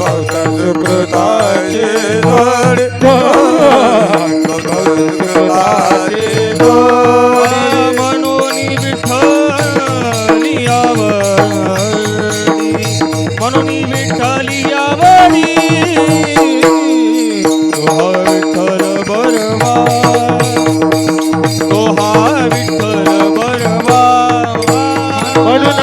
भक्त सुकृताचे जोड सुकृताचे विठ्ठली आवडी विठ्ठली आवडी विठ्ठल बरवा तोहा विठ्ठल बरवा म्हणून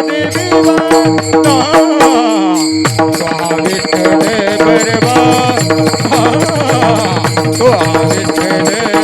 खुमा देवी विठ्ठल बरवा.